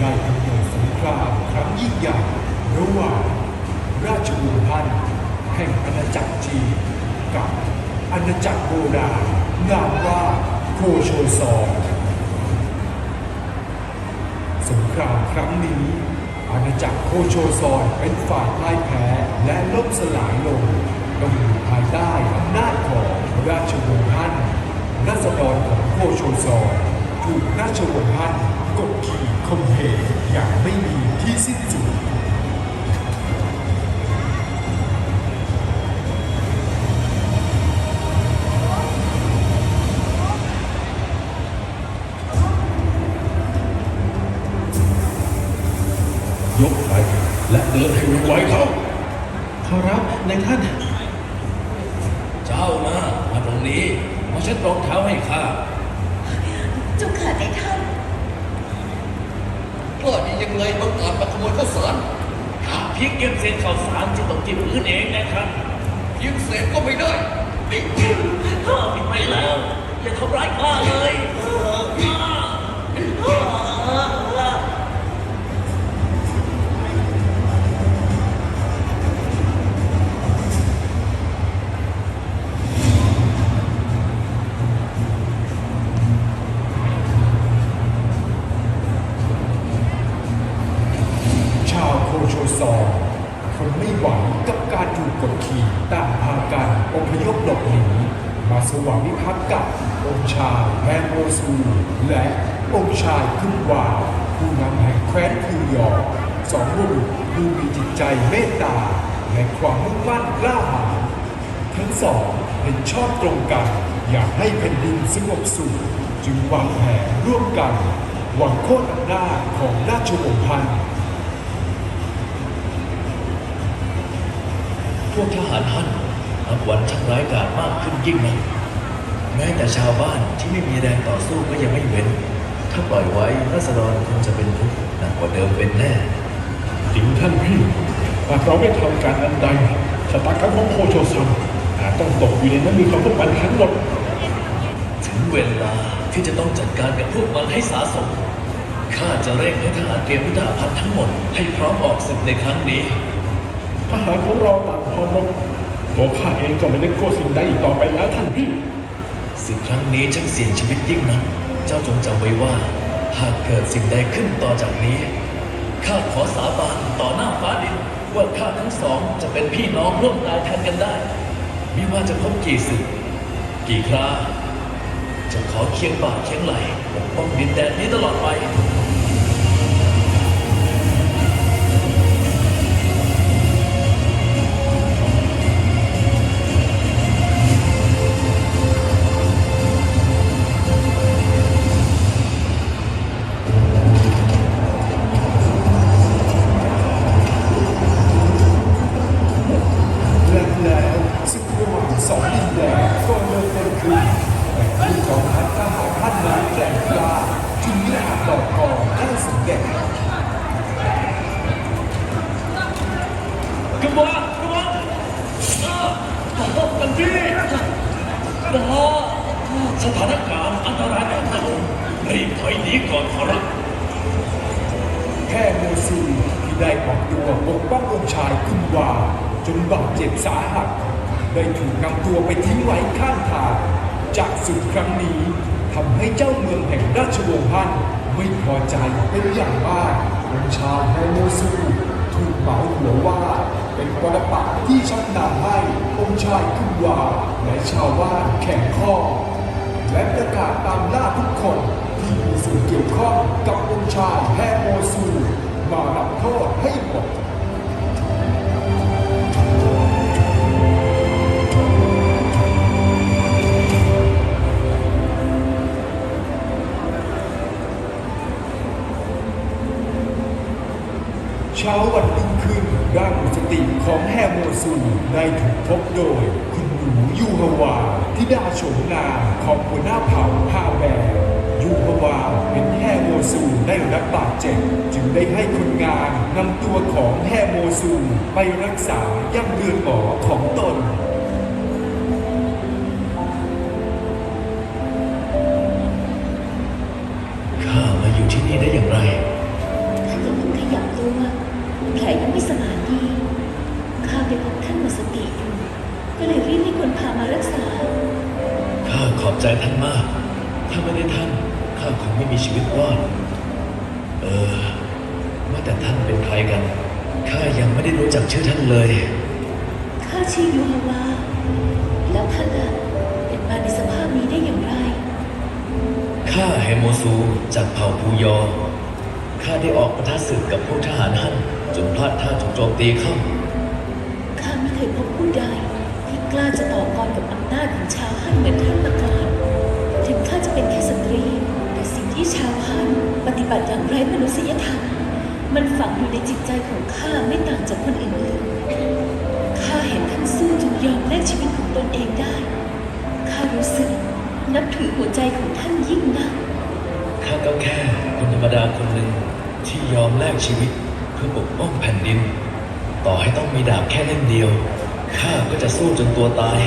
ได้ดำใหญ่สงครามครั้งยิ่งใหญ่ระหว่างราชวงศ์พันแห่งอาณาจักรจีนกับอาณาจักรโบราณนามว่าโคโชซอนสงครามครั้งนี้ อาณาจักรโคโชซอนเป็นฝ่ายพ่ายแพ้และล่มสลายลงก็อยู่ภายใต้อำนาจของราชวงศ์ฮั่นราษฎรของโคโชซอนถูกราชวงศ์ฮั่น กดขี่ข่มเหงอย่างไม่มีที่สิ้นสุด ใจเมตตาและความมุ่งมั่นกล้าหาญทั้งสองเห็นชอบตรงกัน อยากให้แผ่นดินสงบสุขจึงวางแผนร่วมกัน หวังโค่นอำนาจของราชวงศ์ฮั่นพวกทหารฮั่นนับวันชักร้ายกาจมากขึ้นยิ่งนักแม้แต่ชาวบ้านที่ไม่มีแรงต่อสู้ก็ยังไม่เว้น ถ้าปล่อยไว้รัษฎรคงจะเป็นทุกข์หนักกว่าเดิมเป็นแน่จริงท่านพี่ หากเราไม่ทำการอันใดชะตากรรมของโคโชซังอาจต้องตกอยู่ในน้ำมือของพวกมันทั้งหมดถึงเวลาที่จะต้องจัดการกับพวกมันให้สาสมข้าจะเร่งให้ทหารเตรียมยุทธาภัณฑ์ทั้งหมดให้พร้อมออกศึกในครั้งนี้ทหารของเราต่างพอลงตัวข้าเองก็ไม่ได้กลัวสิ่งใดอีกต่อไปแล้วท่านพี่ศึกครั้งนี้ช่างเสี่ยงชีวิตยิ่งนักเจ้าจงจำไว้ว่า หากเกิดสิ่งใดขึ้นต่อจากนี้ ข้าขอสาบานต่อหน้าฟ้าดิน ว่าข้าทั้งสองจะเป็นพี่น้องร่วมตายแทนกันได้ ไม่ว่าจะพบกี่สึกกี่คราจะขอเคียงบ่าเคียงไหลปกป้องดินแดนนี้ตลอดไป นะสถานการณ์อันตรายแบบนั้นรีบถอยหนีก่อนขอรับแค่โมซูที่ได้ออกตัวปกป้ององค์ชายคุณวาจนบาดเจ็บสาหัส ได้ถูกนำตัวไปทิ้งไว้ข้างทาง จากศึกครั้งนี้ทำให้เจ้าเมืองแห่งราชวงศ์ฮั่นไม่พอใจเป็นอย่างมากองค์ชายแฮโมซูถูกเหมาหัวว่า เป็นปรปักษ์ที่ชักนำให้องค์ชายคุณวาและชาวบ้านแข่งข้อ และประกาศตามล่าทุกคนที่มีส่วนเกี่ยวข้องกับองค์ชายแฮโมซูมารับโทษให้หมดเช้าวัน ติของแฮโมซูได้ถูกพบโดย คุณหนูยูฮวาทิดาโฉมงาของหัวหน้าเผ่าฮาแบร์ยูฮวาเป็นแฮโมซูได้รับบาดเจ็บจึงได้ให้คนงานนำตัวของแฮโมซูไปรักษายังเรือนหมอของ ข้าคงไม่มีชีวิตรอดเออว่าแต่ท่านเป็นใครกัน ข้ายังไม่ได้รู้จักชื่อท่านเลย ข้าชื่อยูฮาวา แล้วท่านล่ะเป็นมาในสภาพนี้ได้อย่างไร ข้าเฮโมซูจากเผ่าภูยอ ข้าได้ออกประทัดศึกกับพวกทหารฮั่นจนพลาดท่าถูกโจมตีเข้า ข้าไม่เคยพบผู้ใดที่กล้าจะต่อกรกับอำนาจของชาวฮั่นเหมือนท่านมาก่อนถึงข้าจะเป็นแค่สตรีแต่สิ่ง ที่ชาวฮันปฏิบัติอย่างไร้มนุษยธรรม มันฝังอยู่ในจิตใจของข้าไม่ต่างจากคนอื่นๆข้าเห็นท่านสู้จนยอมแลกชีวิตของตนเองได้ ข้ารู้สึกนับถือหัวใจของท่านยิ่งนัก ข้าก็แค่คนธรรมดาคนหนึ่งที่ยอมแลกชีวิตเพื่อปกป้องแผ่นดิน ต่อให้ต้องมีดาบแค่เล่มเดียว ข้าก็จะสู้จนตัวตาย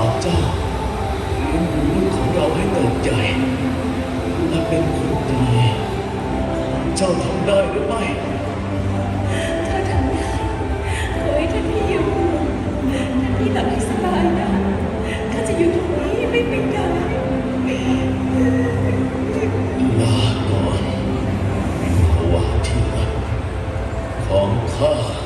าฝากเจ้าเลี้ลูกของเราให้เติบใหญ่และเป็นคนดีเจ้าทำได้หรือไม่ข้าทำได้ขอให้ท่านพี่อยู่ท่านพี่หลับให้สบายนะข้าจะอยู่ตรงนี้ไม่ไปไหนลาก่อนภาวะที่รักของข้า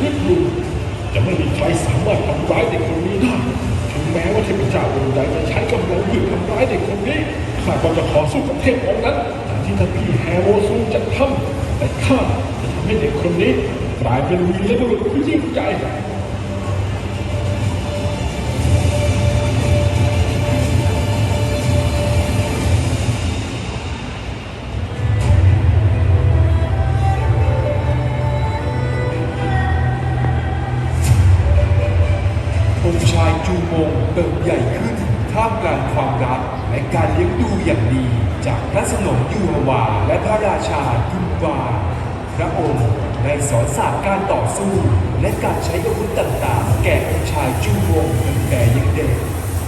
วิตอยู่จะไม่มีใครสามารถทำร้ายเด็กคนนี้ได้ถึงแม้ว่าเทพเจ้าองค์ใดจะใช้กำลังหยุดทำร้ายเด็กคนนี้ข้าก็จะขอสู้กับเทพองค์นั้นตามที่ท่านพี่แฮโรซูจะทำแต่ข้าจะทำให้เด็กคนนี้กลายเป็นวีรบุรุษผู้ยิ่งใหญ่ายจูมงเติบใหญ่ขึ้นท่ามกลางความรักและการเลี้ยงดูอย่างดี จากพระสนมยูฮวา และพระราชากุนวา พระองค์ได้สอนศาสตร์การต่อสู้ และการใช้อาวุธต่างๆ แก่ชายจูมงตั้งแต่ยังเด็ก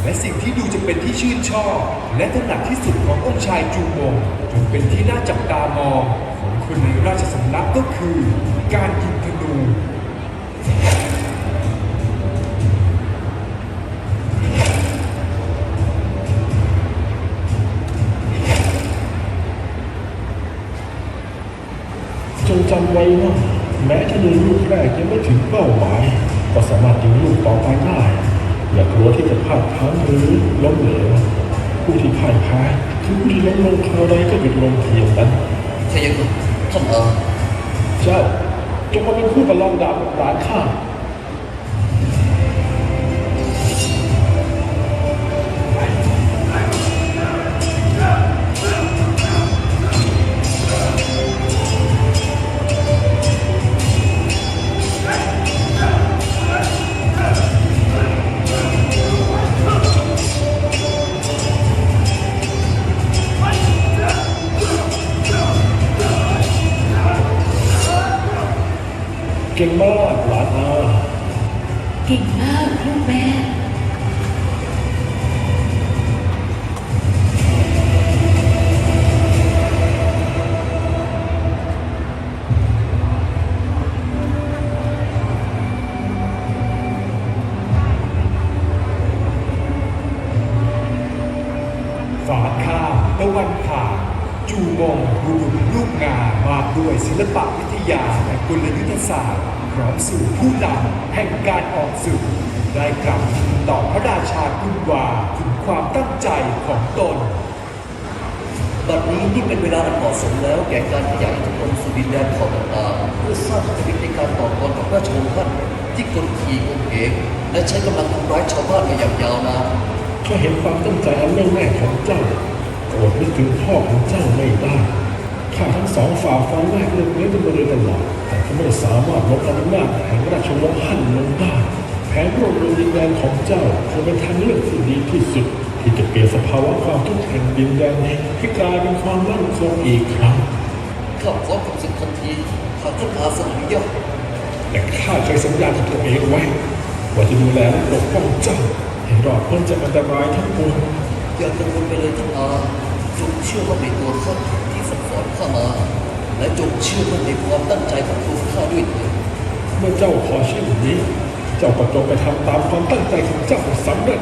และและสิ่งที่ดูจะเป็นที่ชื่นชอบ และถนัดที่สุดขององค์ชายจูมงจนเป็นที่น่าจับตามองของคนในราชสำนักก็คือ การยิงธนู ไว้ว่าแม้ธนูลูกแรกยังไม่ถึงเป้าหมาย ก็สามารถยิงลูกต่อไปได้ อย่ากลัวที่จะพลาดพลั้งหรือล้มเหลวผู้ที่พ่ายแพ้คือผู้ที่ล้มลงคราวใดก็เป็นลมเพียงนั้นถ้าอย่างนั้นท่านอาเจ้าจงมาเป็นผู้ประลองดาบกับหลานข้า ตะวันผ่านจูมงบุรุษลูกงานมาด้วยศิลปะวิทยาและกลยุทธศาสตร์พร้อมสู่ผู้นำแห่งการออกศึกได้กลับทูลต่อพระราชากุนวาถึงความตั้งใจของตนบัดนี้ที่เป็นเวลาอันเหมาะสมแล้วแก่การขยายอิทธิพลสู่ดินแดนเผ่าต่างๆเพื่อสร้างพันธมิตรในการต่อกรกับราชวงศ์ฮั่นที่กดขี่ข่มเหงและใช้กำลังทำร้ายชาวบ้านมาอย่างยาวนานข้าเห็นความตั้งใจอันแน่วแน่ของเจ้า โกรธนึกถึงพ่อของเจ้าไม่ได้ข้าทั้งสองฝ่าฟันแรกเรื่องนี้เป็นมาโดยตลอดแต่ก็ไม่สามารถลดอำนาจแห่งราชวงศ์ฮั่นลงได้แผนรวบรวมดินแดนของเจ้าคงเป็นทางเลือกที่ดีที่สุด ที่จะเปลี่ยนสภาวะความทุกข์แห่งดินแดนนี้ให้กลายเป็นความมั่นคงอีกครั้งข้าพร้อมกับศึกทันทีหากท่านอาทรงอนุญาตแต่ข้าเคยสัญญากับตัวเองไว้ว่าจะดูแลและปกป้องเจ้าให้รอดพ้นจากอันตรายทั้งปวงอย่ากังวลไปเลยท่านอาจ งเชื่อว่าในตัวข้าที่สั่งสอนข้ามา และจงเชื่อมั่นในความตั้งใจของตัวข้าด้วยเถิดเมื่อเจ้าขอเช่นนี้ เจ้าก็จงไปทำตามความตั้งใจของเจ้าสำเร็จ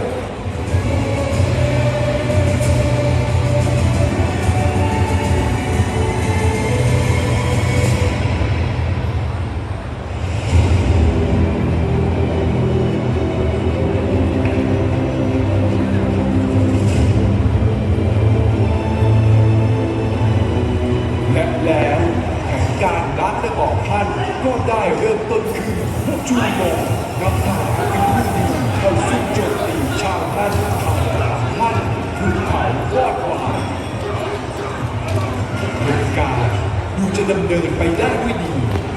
ดำเนินไปได้ด้วยดี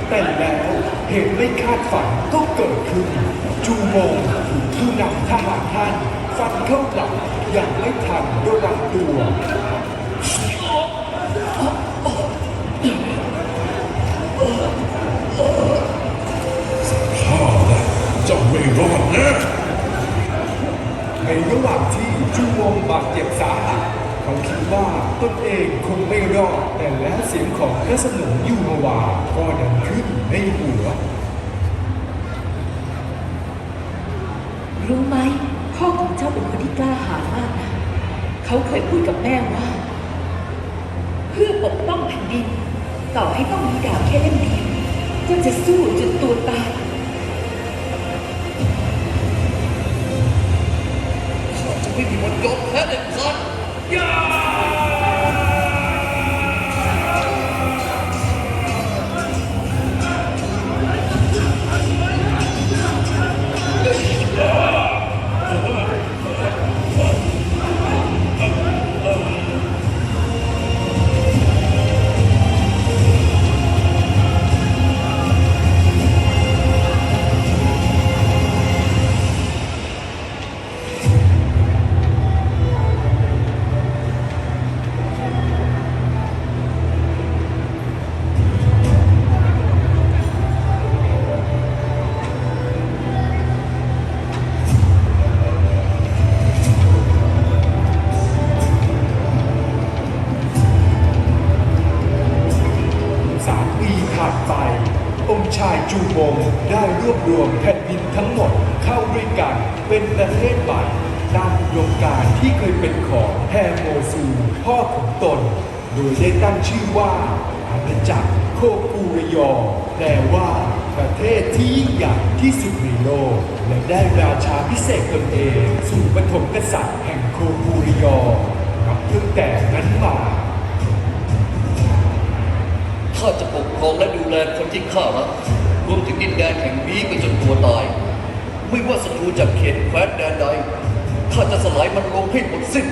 แต่แล้วเหตุไม่คาดฝันก็เกิดขึ้น จูมงผู้นำทหารท่านฟันเข้าหลังอย่างไม่ทันระวังตัวข้าและจ้าไม่รอดแน่ในระหว่างที่จูวงบาดเจ็บสาหัส เขาคิดว่าตนเองคงไม่รอด แต่แล้วเสียงของพระสนมยูมาวาก็ดังขึ้นในหัว รู้ไหมพ่อของเจ้าเป็นคนที่กล้าหาญมากนะเขาเคยพูดกับแม่ว่า เพื่อปกป้องแผ่นดิน ต่อให้ต้องมีดาบแค่เล่มเดียวก็จะสู้จนตัวตายข้าจะไม่มีวันยอมแพ้เด็ดขาด ย่ ค์ชายจูบงได้รวบรวมแผ่นดินทั้งหมดเข้าด้วยกันเป็นประเทศใหม่ตามอุดมการที่เคยเป็นของแฮโมซูพ่อของตน โดยได้ตั้งชื่อว่าอาณาจักรโคกูรยอแปลว่าประเทศที่ยิ่งใหญ่ที่สุดในโลก และได้ราชาพิเศษตนเอง สู่ปฐมกษัตริย์แห่งโคกูรยอนับตั้งแต่นั้นมา ข้าจะปกครองและดูแลคนที่ข้ารักรวมถึงดินแดนแห่งนี้ไปจนตัวตาย ไม่ว่าศัตรูจากเขตแคว้นแดนใดข้าจะสลายมันลงให้หมดสิ้น